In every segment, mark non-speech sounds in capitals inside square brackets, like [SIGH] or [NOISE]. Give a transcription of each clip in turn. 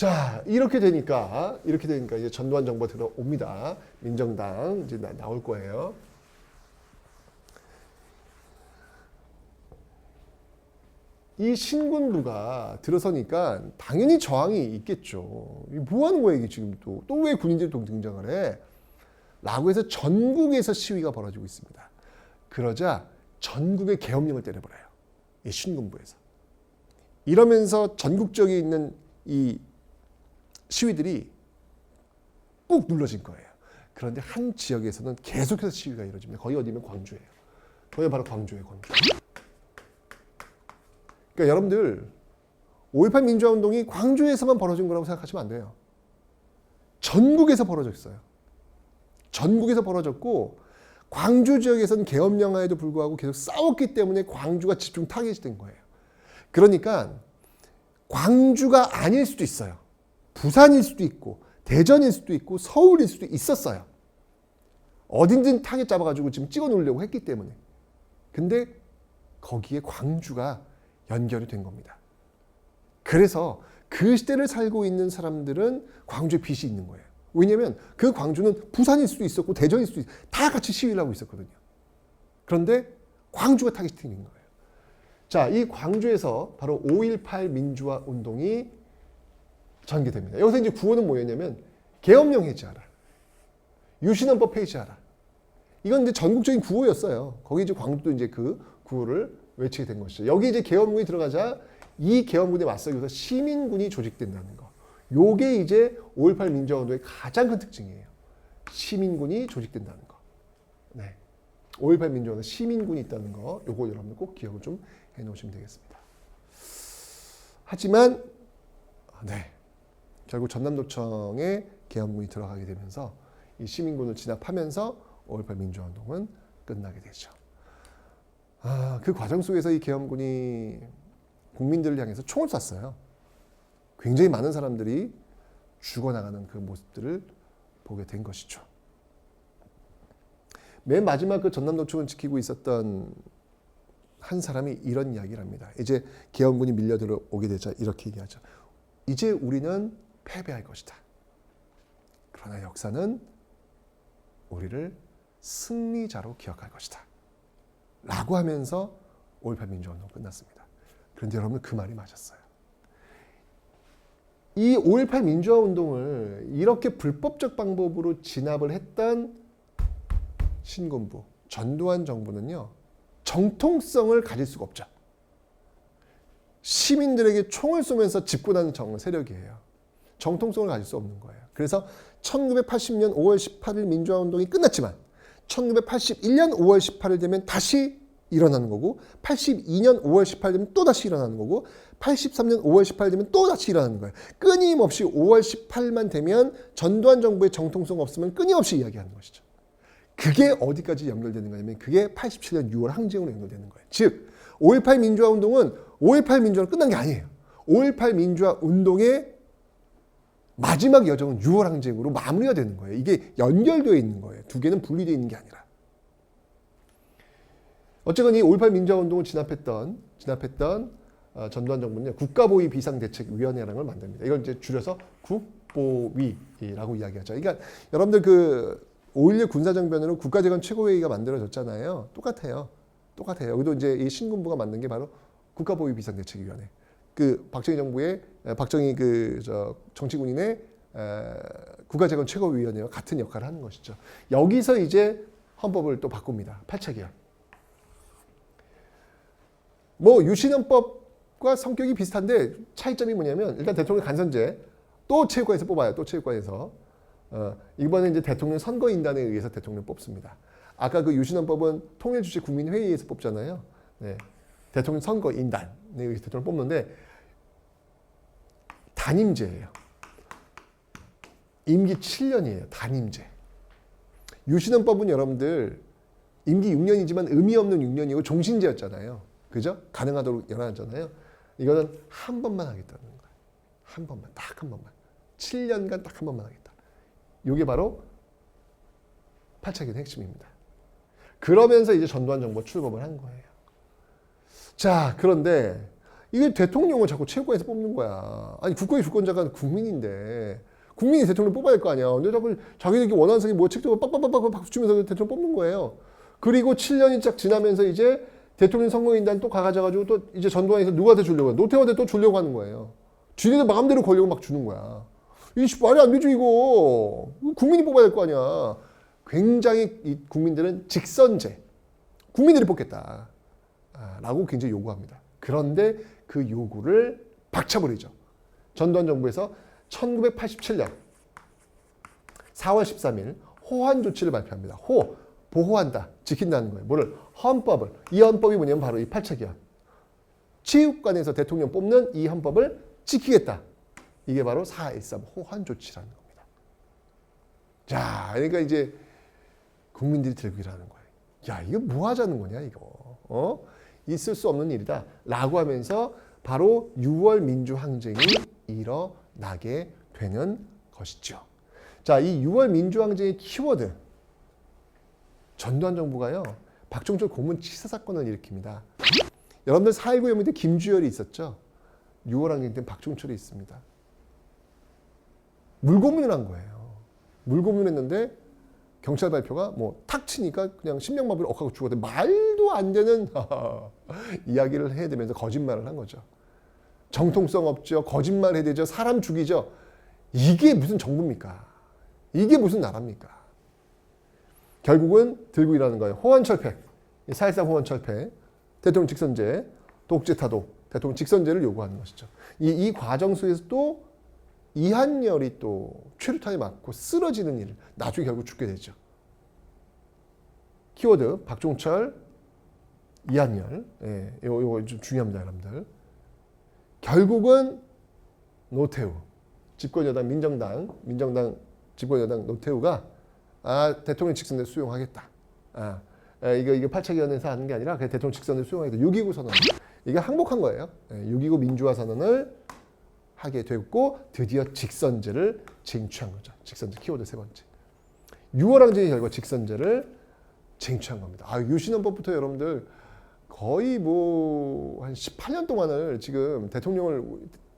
자, 이렇게 되니까, 이렇게 되니까 이제 전두환 정부 들어옵니다. 민정당 이제 나, 나올 거예요. 이 신군부가 들어서니까 당연히 저항이 있겠죠. 이뭐 하는 거야, 이게 지금 또. 또 왜 군인들이 또 등장을 해? 라고 해서 전국에서 시위가 벌어지고 있습니다. 그러자 전국의 계엄령을 때려버려요. 이 신군부에서. 이러면서 전국적에 있는 이 시위들이 꾹 눌러진 거예요. 그런데 한 지역에서는 계속해서 시위가 이루어집니다. 거기 어디면 광주예요. 거기 바로 광주예요, 광주. 그러니까 여러분들 5.18 민주화 운동이 광주에서만 벌어진 거라고 생각하시면 안 돼요. 전국에서 벌어졌어요. 전국에서 벌어졌고 광주 지역에서는 계엄령하에도 불구하고 계속 싸웠기 때문에 광주가 집중 타겟이 된 거예요. 그러니까 광주가 아닐 수도 있어요. 부산일 수도 있고 대전일 수도 있고 서울일 수도 있었어요. 어딘지 타겟 잡아가지고 지금 찍어 놓으려고 했기 때문에. 근데 거기에 광주가 연결이 된 겁니다. 그래서 그 시대를 살고 있는 사람들은 광주에 빚이 있는 거예요. 왜냐하면 그 광주는 부산일 수도 있었고 대전일 수도 있, 다 같이 시위를 하고 있었거든요. 그런데 광주가 타겟이 된 거예요. 자, 이 광주에서 바로 5.18 민주화 운동이 전개됩니다. 여기서 이제 구호는 뭐였냐면 계엄령 해제하라. 유신헌법 폐지하라. 이건 이제 전국적인 구호였어요. 거기 이제 광주도 이제 그 구호를 외치게 된 것이죠. 여기 이제 계엄군이 들어가자 이 계엄군에 맞서기 위해서 시민군이 조직된다는 거. 요게 이제 5.18 민주화 운동의 가장 큰 특징이에요. 시민군이 조직된다는 거. 네. 5.18 민주화 운동 시민군이 있다는 거. 요거 여러분들 꼭 기억을 좀 해 놓으시면 되겠습니다. 하지만 네. 결국 전남도청에 계엄군이 들어가게 되면서 이 시민군을 진압하면서 5.18 민주화 운동은 끝나게 되죠. 아, 그 과정 속에서 이 계엄군이 국민들을 향해서 총을 쐈어요. 굉장히 많은 사람들이 죽어나가는 그 모습들을 보게 된 것이죠. 맨 마지막 그 전남도청을 지키고 있었던 한 사람이 이런 이야기를 합니다. 이제 계엄군이 밀려 들어오게 되자 이렇게 얘기하죠. 이제 우리는 패배할 것이다. 그러나 역사는 우리를 승리자로 기억할 것이다. 라고 하면서 5.18 민주화운동 끝났습니다. 그런데 여러분 그 말이 맞았어요. 이 5.18 민주화 운동을 이렇게 불법적 방법으로 진압을 했던 신군부, 전두환 정부는요, 정통성을 가질 수가 없죠. 시민들에게 총을 쏘면서 집권하는 정 세력이에요. 정통성을 가질 수 없는 거예요. 그래서 1980년 5월 18일 민주화 운동이 끝났지만 1981년 5월 18일 되면 다시 일어나는 거고 82년 5월 18일 되면 또 다시 일어나는 거고 83년 5월 18일 되면 또 다시 일어나는 거예요. 끊임없이 5월 18만 되면 전두환 정부의 정통성 없으면 끊임없이 이야기하는 것이죠. 그게 어디까지 연결되는 거냐면 그게 87년 6월 항쟁으로 연결되는 거예요. 즉 5.18 민주화 운동은 5.18 민주화는 끝난 게 아니에요. 5.18 민주화 운동의 마지막 여정은 6월 항쟁으로 마무리가 되는 거예요. 이게 연결되어 있는 거예요. 두 개는 분리되어 있는 게 아니라. 어쨌건 이 5.18 민주화 운동을 진압했던 진압했던 어, 전두환 정부는 국가보위 비상대책위원회라는 걸 만듭니다. 이걸 이제 줄여서 국보위라고 이야기하죠. 그러니까 여러분들 그 5.16 군사정변으로 국가재건 최고회의가 만들어졌잖아요. 똑같아요. 똑같아요. 여기도 이제 이 신군부가 만든 게 바로 국가보위 비상대책위원회. 그 박정희 정부의 박정희 그 저 정치군인의 에, 국가재건 최고위원회와 같은 역할을 하는 것이죠. 여기서 이제 헌법을 또 바꿉니다. 8차기야. 뭐 유신헌법과 성격이 비슷한데 차이점이 뭐냐면 일단 대통령 간선제 또 체육관에서 뽑아요. 또 체육관에서 어, 이번에 이제 대통령 선거인단에 의해서 대통령 뽑습니다. 아까 그 유신헌법은 통일주체 국민회의에서 뽑잖아요. 네. 대통령 선거 인단에 의해서 대통령 뽑는데 단임제예요. 임기 7년이에요. 단임제. 유신헌법은 여러분들 임기 6년이지만 의미 없는 6년이고 종신제였잖아요. 그죠? 가능하도록 열어놨잖아요. 이거는 한 번만 하겠다는 거예요. 한 번만, 딱 한 번만. 7년간 딱 한 번만 하겠다. 이게 바로 8차 기의 핵심입니다. 그러면서 이제 전두환 정부가 출범을 한 거예요. 자, 그런데 이게 대통령을 자꾸 체육관에서 뽑는 거야. 아니 국가의 주권자가 국민인데 국민이 대통령 뽑아야 될 거 아니야. 근데 자꾸 자기들이 원하는 사람이 뭐 책도 빡빡빡빡 박수 치면서 대통령 뽑는 거예요. 그리고 7년이 쫙 지나면서 이제 대통령 선거인단 또 가가져가지고 또 이제 전두환에서 누구한테 주려고 해? 노태우한테 또 주려고 하는 거예요. 쥐네들 마음대로 걸려고 막 주는 거야. 이 씨, 말이 안 되죠 이거. 국민이 뽑아야 될 거 아니야. 굉장히 이 국민들은 직선제. 국민들이 뽑겠다. 아, 라고 굉장히 요구합니다. 그런데 그 요구를 박차버리죠. 전두환 정부에서 1987년 4월 13일 호환 조치를 발표합니다. 호 보호한다, 지킨다는 거예요. 뭐를 헌법을 이 헌법이 뭐냐면 바로 이 팔차기헌. 체육관에서 대통령 뽑는 이 헌법을 지키겠다. 이게 바로 4.13 호환 조치라는 겁니다. 자, 그러니까 이제 국민들이 들고 일하는 거예요. 야, 이거 뭐 하자는 거냐, 이거. 어? 있을 수 없는 일이다. 라고 하면서 바로 6월 민주항쟁이 일어나게 되는 것이죠. 자, 이 6월 민주항쟁의 키워드. 전두환 정부가요, 박종철 고문 치사 사건을 일으킵니다. 여러분들 4.19 연민 때 김주열이 있었죠? 6월 항쟁 때 박종철이 있습니다. 물고문을 한 거예요. 물고문을 했는데 경찰 발표가 뭐 탁 치니까 그냥 심장마비로 억하고 죽었대. 말도 안 되는 [LAUGHS] 이야기를 해야 되면서 거짓말을 한 거죠. 정통성 없죠. 거짓말 해야 되죠. 사람 죽이죠. 이게 무슨 정부입니까? 이게 무슨 나라입니까? 결국은 들고 일하는 거예요. 호환철폐. 4.13 호환철폐. 대통령 직선제. 독재타도. 대통령 직선제를 요구하는 것이죠. 이, 이 과정 속에서 또 이한열이 또 최루탄에 맞고 쓰러지는 일, 나중에 결국 죽게 되죠. 키워드 박종철, 이한열, 예, 요, 요거 좀 중요합니다, 여러분들. 결국은 노태우, 집권여당 민정당, 민정당 집권여당 노태우가 아 대통령 직선제 수용하겠다. 아 에, 이거 이거 팔차 기원에서 하는 게 아니라 대통령 직선제 수용하겠다. 6.29 선언. 이게 항복한 거예요. 예, 6.29 민주화 선언을 하게 됐고 드디어 직선제를 쟁취한 거죠. 직선제 키워드 세 번째. 6월 항쟁의 결과 직선제를 쟁취한 겁니다. 아, 유신헌법부터 여러분들 거의 뭐 한 18년 동안을 지금 대통령을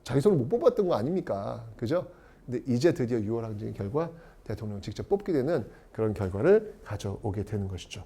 자기 손을 못 뽑았던 거 아닙니까? 그죠? 근데 이제 드디어 6월 항쟁의 결과 대통령 을 직접 뽑게 되는 그런 결과를 가져오게 되는 것이죠.